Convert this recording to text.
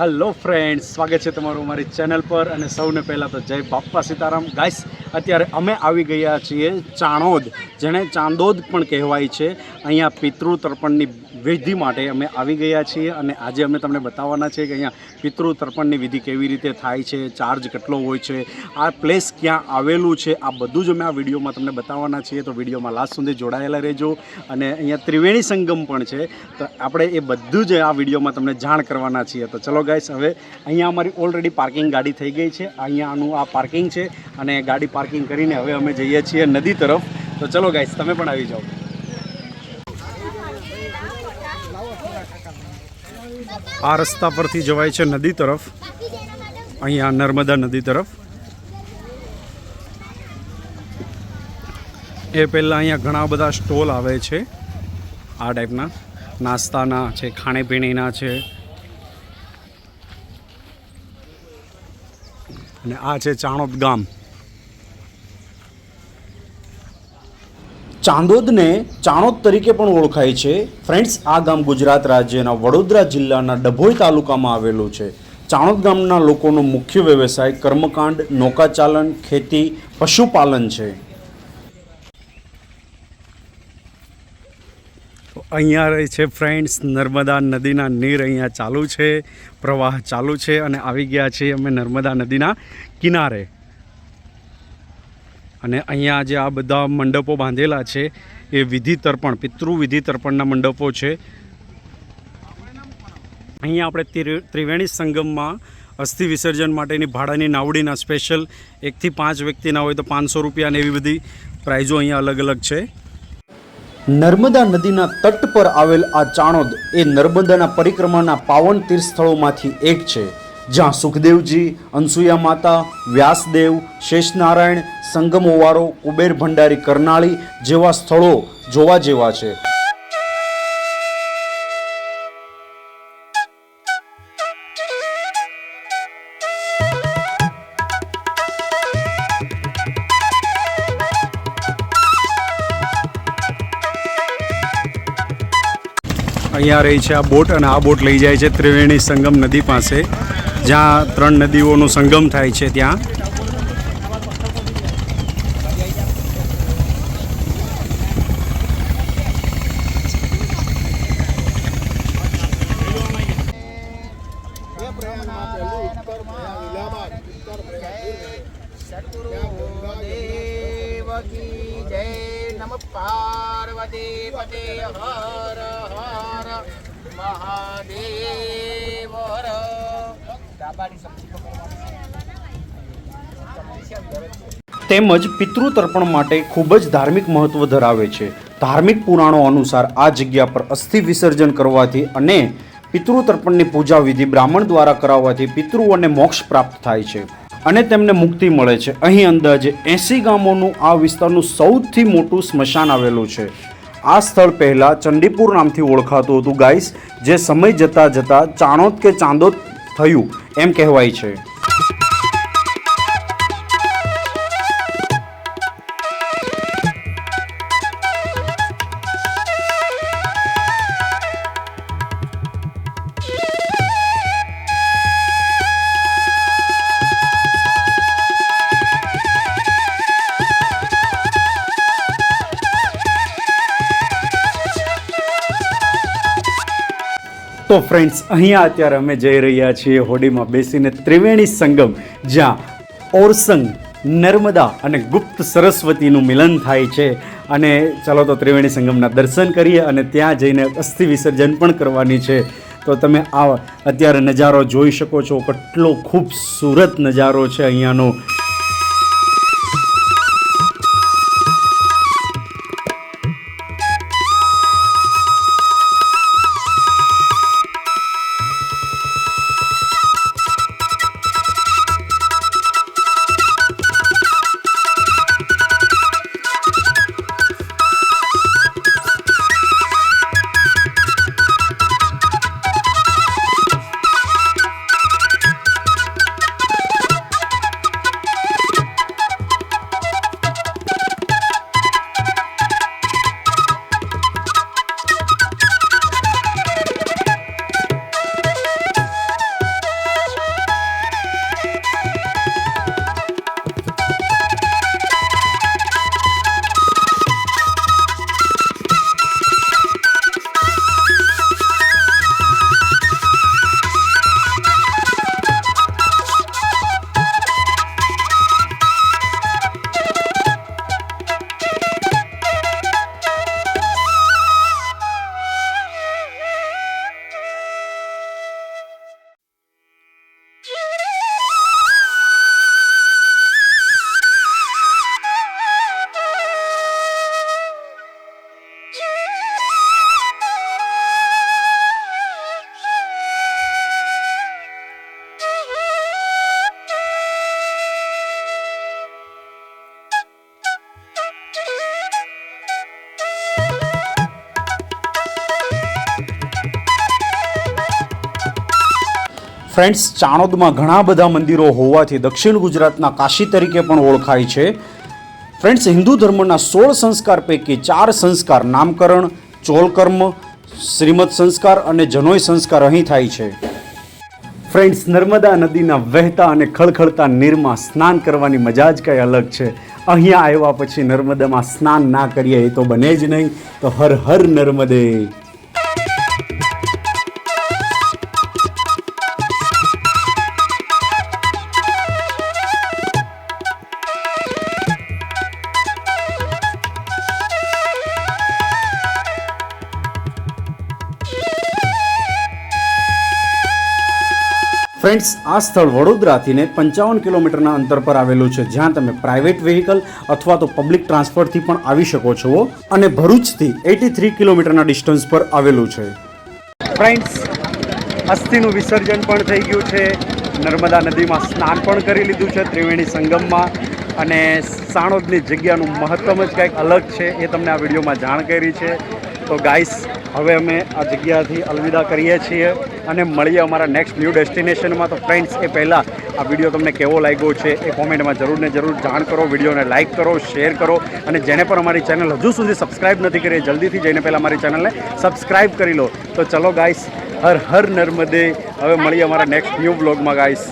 Hello friends સ્વાગત છે તમારું મારી ચેનલ પર અને સૌને પહેલાં તો જય બાપ્પા સીતારામ. ગાઈસ અત્યારે અમે આવી ગયા છીએ ચાણોદ, જેને ચાંદોદ પણ કહેવાય છે. અહીંયા પિતૃ તર્પણની વિધિ માટે અમે આવી ગયા છીએ અને આજે અમે તમને બતાવવાના છે કે અહીંયા પિતૃ તર્પણની વિધિ કેવી રીતે થાય છે ચાર્જ કેટલો હોય છે, આ પ્લેસ ક્યાં આવેલું છે, આ બધું જ અમે આ વિડીયોમાં તમને બતાવવાના છીએ. તો વિડીયોમાં લાસ્ટ સુધી જોડાયેલા રહેજો અને અહીંયા ત્રિવેણી સંગમ પણ છે. તો આપણે એ બધું જ આ વિડીયોમાં તમને જાણ કરવાના છીએ. તો ચલો ગાઈસ હવે અહીંયા અમારી ઓલરેડી પાર્કિંગ ગાડી થઈ ગઈ છે. અહીંયાનું આ પાર્કિંગ છે અને ગાડી પાર્કિંગ કરીને હવે અમે જઈએ છીએ નદી તરફ. તો ચલો ગાઈસ તમે પણ આવી જાઓ. આ રસ્તા પરથી જવાય છે નદી તરફ. અહીંયા નર્મદા નદી તરફ. એ પહેલાં અહીંયા ઘણા બધા સ્ટોલ આવે છે. આ ટાઈપના. નાસ્તાના છે, ખાણીપીણીના છે. અને આ છે ચાણોદ ગામ. ચાંદોદને ચાણોદ તરીકે પણ ઓળખાય છે. ફ્રેન્ડ્સ, આ ગામ ગુજરાત રાજ્યના વડોદરા જિલ્લાના ડભોઈ તાલુકામાં આવેલું છે. ચાણોદ ગામના લોકોનો મુખ્ય વ્યવસાય કર્મકાંડ, નૌકાચાલન, ખેતી, પશુપાલન છે. અહીંયા રહે છે ફ્રેન્ડ્સ, નર્મદા નદીના નીર અહીંયા ચાલુ છે, પ્રવાહ ચાલુ છે અને આવી ગયા છીએ અમે નર્મદા નદીના કિનારે. અને અહીંયા જે આ બધા મંડપો બાંધેલા છે, એ વિધિ તર્પણ પિતૃ વિધિ તર્પણના મંડપો છે. અહીંયા આપણે ત્રિ- ત્રિવેણી સંગમમાં અસ્થિ વિસર્જન માટેની ભાડાની નાવડીના સ્પેશિયલ એકથી પાંચ વ્યક્તિના હોય તો પાંચસો રૂપિયા અને એવી બધી પ્રાઇઝો અહીંયા અલગ અલગ છે. નર્મદા નદીના તટ પર આવેલ આ ચાણોદ એ નર્મદાના પરિક્રમાના પાવન તીર્થ સ્થળોમાંથી એક છે. જ્યાં સુખદેવજી, અનસુયા માતા, વ્યાસદેવ, શેષનારાયણ, સંગમ ઓવારો કુબેર ભંડારી, કરનાળી જેવા સ્થળો જોવા જેવા છે. અહીંયા રહી છે આ બોટ અને આ બોટ લઈ જાય છે ત્રિવેણી સંગમ નદી પાસે. જ્યાં ત્રણ નદીઓનો સંગમ થાય છે ત્યાં. પાર્વતી પતે હર હર મહાદેવ હર. તેમજ પિતૃતર્પણ માટે ખૂબ જ ધાર્મિક મહત્વ ધરાવે છે. ધાર્મિક પુરાણો અનુસાર આ જગ્યા પર અસ્થિ વિસર્જન કરવાથી અને પિતૃતર્પણની પૂજા વિધિ બ્રાહ્મણ દ્વારા કરાવવાથી પિતૃઓને મોક્ષ પ્રાપ્ત થાય છે અને તેમને મુક્તિ મળે છે. અહીં અંદાજે એંસી ગામોનું આ વિસ્તારનું સૌથી મોટું સ્મશાન આવેલું છે. આ સ્થળ પહેલાં ચંડીપુર નામથી ઓળખાતું હતું ગાઈસ, જે સમય જતાં જતાં ચાણોદ કે ચાંદોદ થયું એમ કહેવાય છે. તો ફ્રેન્ડ્સ અહીંયા અત્યારે અમે જઈ રહ્યા છીએ હોડીમાં બેસીને ત્રિવેણી સંગમ, જ્યાં ઓરસંગ, નર્મદા અને ગુપ્ત સરસ્વતીનું મિલન થાય છે. અને ચાલો તો ત્રિવેણી સંગમના દર્શન કરીએ અને ત્યાં જઈને અસ્થિ વિસર્જન પણ કરવાની છે. તો તમે આ અત્યારે નજારો જોઈ શકો છો, કેટલો ખૂબસૂરત નજારો છે અહીંયાનો. ફ્રેન્ડ્સ ચાણોદમાં ઘણા બધા મંદિરો હોવાથી દક્ષિણ ગુજરાતના કાશી તરીકે પણ ઓળખાય છે. ફ્રેન્ડ્સ હિન્દુ ધર્મના સોળ સંસ્કાર પૈકી ચાર સંસ્કાર નામકરણ, ચોલકર્મ, શ્રીમદ સંસ્કાર અને જનોય સંસ્કાર અહીં થાય છે. ફ્રેન્ડ્સ નર્મદા નદીના વહેતા અને ખળખળતા નીરમાં સ્નાન કરવાની મજા જ કંઈ અલગ છે. અહીંયા આવ્યા પછી નર્મદામાં સ્નાન ના કરીએ એ તો બને જ નહીં. તો હર હર નર્મદે. ફ્રેન્ડ્સ, આ સ્થળ વડોદરાથી ને પંચાવન કિલોમીટરના અંતર પર આવેલું છે. જ્યાં તમે પ્રાઇવેટ વ્હીકલ અથવા તો પબ્લિક ટ્રાન્સપોર્ટથી પણ આવી શકો છો. અને ભરૂચથી એટી થ્રી કિલોમીટરના ડિસ્ટન્સ પર આવેલું છે. ફ્રેન્ડ્સ, અસ્થિનું વિસર્જન પણ થઈ ગયું છે. નર્મદા નદીમાં સ્નાન પણ કરી લીધું છે ત્રિવેણી સંગમમાં. અને સાણોદની જગ્યાનું મહત્તમ જ કંઈક અલગ છે એ તમને આ વિડીયોમાં જાણ કરી છે. તો ગાઈસ, હવે અમે આ જગ્યાથી અલવિદા કરીએ છીએ. અને મળીએ અમારા નેક્સ્ટ ન્યૂ ડેસ્ટિનેશનમાં તો ફ્રેન્ડ્સ એ પહેલાં આ વીડિયો તમને કેવો લાગ્યો છે એ કોમેન્ટમાં જરૂર ને જરૂર જાણ કરો. વિડીયોને લાઇક કરો શેર કરો. અને જેને પણ અમારી ચેનલ હજુ સુધી સબસ્ક્રાઇબ નથી કરી, જલ્દીથી જઈને પહેલાં અમારી ચેનલને સબસ્ક્રાઇબ કરી લો. તો ચલો ગાઈસ હર હર નર્મદે. હવે મળીએ અમારા નેક્સ્ટ ન્યૂ બ્લોગમાં ગાઈસ